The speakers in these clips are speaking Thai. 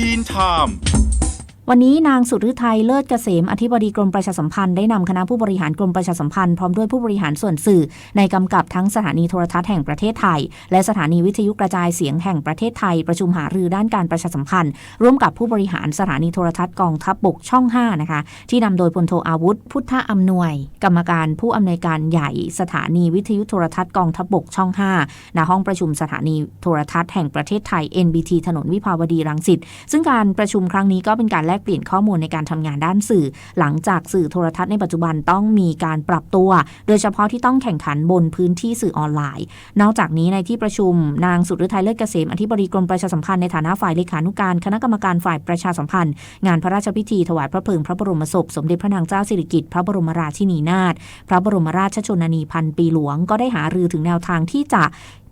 ทีนไทม์ วันนี้นางสุฤทัยเลิศเกษมอธิบดีกรมประชาสัมพันธ์ได้นำคณะผู้บริหารกรมประชาสัมพันธ์พร้อมด้วยผู้บริหารส่วนสื่อ ในกำกับทั้งสถานีโทรทัศน์แห่งประเทศไทย และสถานีวิทยุกระจายเสียงแห่งประเทศไทย ประชุมหารือด้านการประชาสัมพันธ์ ร่วมกับผู้บริหารสถานีโทรทัศน์กองทัพบกช่อง 5 นะคะ ที่นำโดยพลโทอาวุธ พุทธอำนวย กรรมการผู้อำนวยการใหญ่ สถานีวิทยุโทรทัศน์กองทัพบกช่อง 5ณห้องประชุมสถานีโทรทัศน์แห่งประเทศไทย NBT ถนนวิภาวดีรังสิตซึ่งการประชุมครั้งนี้ก็เป็นการแลกเปลี่ยนข้อมูลในการทำงานด้านสื่อ หลังจากสื่อโทรทัศน์ในปัจจุบันต้องมีการปรับตัว โดยเฉพาะที่ต้องแข่งขันบนพื้นที่สื่อออนไลน์ นอกจากนี้ในที่ประชุมนางสุฤทัยเลิศเกษมอธิบดีกรมประชาสัมพันธ์ในฐานะฝ่ายเลขานุการคณะกรรมการฝ่ายประชาสัมพันธ์ งานพระราชพิธีถวายพระเพลิงพระบรมศพสมเด็จพระนางเจ้าสิริกิติ์พระบรมราชินีนาถพระบรมราชชนนีพันปีหลวงก็ได้หารือถึงแนวทางที่จะ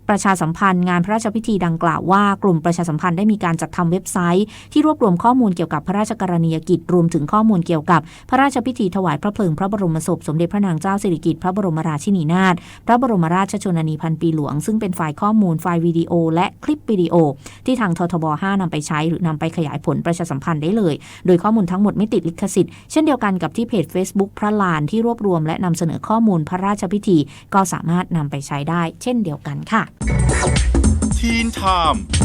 ประชาสัมพันธ์งานพระราชพิธีดังกล่าวว่ากลุ่มประชาสัมพันธ์ได้มีการจัดทำเว็บไซต์ ที่รวบรวมข้อมูลเกี่ยวกับพระราชกรณียกิจรวมถึงข้อมูลเกี่ยวกับพระราชพิธีถวายพระเพลิงพระบรมศพสมเด็จพระนางเจ้าสิริกิติ์พระบรมราชินีนาถพระบรมราชชนนีพันปีหลวง ซึ่งเป็นไฟล์ข้อมูลไฟล์วิดีโอ และคลิปวิดีโอ ที่ทางททบ 5นำไปใช้หรือนำไปขยายผลประชาสัมพันธ์ได้เลย โดยข้อมูลทั้งหมดไม่ติดลิขสิทธิ์ เช่นเดียวกันกับที่เพจ Facebook พระลานที่รวบรวม และนำเสนอข้อมูลพระราชพิธี ก็สามารถนำไปใช้ได้ เช่นเดียวกันค่ะทีนไทม์